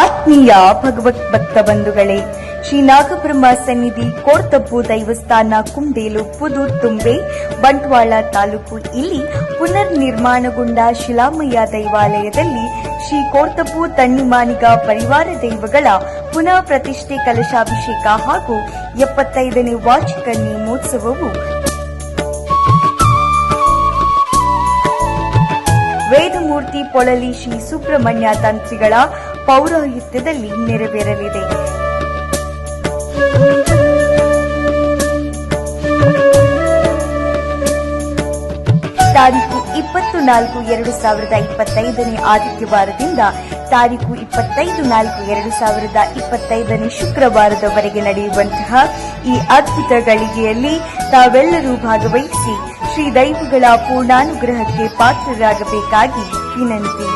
ಆತ್ಮೀಯ ಭಗವತ್ ಭಕ್ತ ಬಂಧುಗಳೇ, ಶ್ರೀ ನಾಗಬ್ರಹ್ಮ ಸನ್ನಿಧಿ ಕೋರ್ತಬ್ಬು ದೈವಸ್ಥಾನ ಕುಂಬೇಲು ಪುದೂರ್ ತುಂಬೆ, ಬಂಟ್ವಾಳ ತಾಲೂಕು. ಇಲ್ಲಿ ಪುನರ್ ನಿರ್ಮಾಣಗೊಂಡ ಶಿಲಾಮಯ್ಯ ದೈವಾಲಯದಲ್ಲಿ ಶ್ರೀ ಕೋರ್ತಬ್ಬು ತಣ್ಣಿಮಾನಿಗ ಪರಿವಾರ ದೈವಗಳ ಪುನಃ ಪ್ರತಿಷ್ಠೆ ಕಲಶಾಭಿಷೇಕ ಹಾಗೂ ಎಪ್ಪತ್ತೈದನೇ ವಾರ್ಷಿಕ ನೇಮೋತ್ಸವವು ವೇದಮೂರ್ತಿ ಪೊಳಲಿ ಶ್ರೀ ಸುಬ್ರಹ್ಮಣ್ಯ ತಂತ್ರಿಗಳ ಪೌರೋಹಿತ್ಯದಲ್ಲಿ ನೆರವೇರಲಿದೆ. ತಾರೀಕು ಇಪ್ಪತ್ತು ನಾಲ್ಕು ಎರಡು ಸಾವಿರದ ಇಪ್ಪತ್ತೈದನೇ ಆದಿತ್ಯವಾರದಿಂದ ತಾರೀಕು ಇಪ್ಪತ್ತೈದು ನಾಲ್ಕು ಎರಡು ಸಾವಿರದ ಇಪ್ಪತ್ತೈದನೇ ಶುಕ್ರವಾರದವರೆಗೆ ನಡೆಯುವಂತಹ ಈ ಅದ್ಭುತ ಗಳಿಗೆಯಲ್ಲಿ ತಾವೆಲ್ಲರೂ ಭಾಗವಹಿಸಿ ಶ್ರೀ ದೈವಗಳ ಪೂರ್ಣಾನುಗ್ರಹಕ್ಕೆ ಪಾತ್ರರಾಗಬೇಕಾಗಿ ವಿನಂತಿ.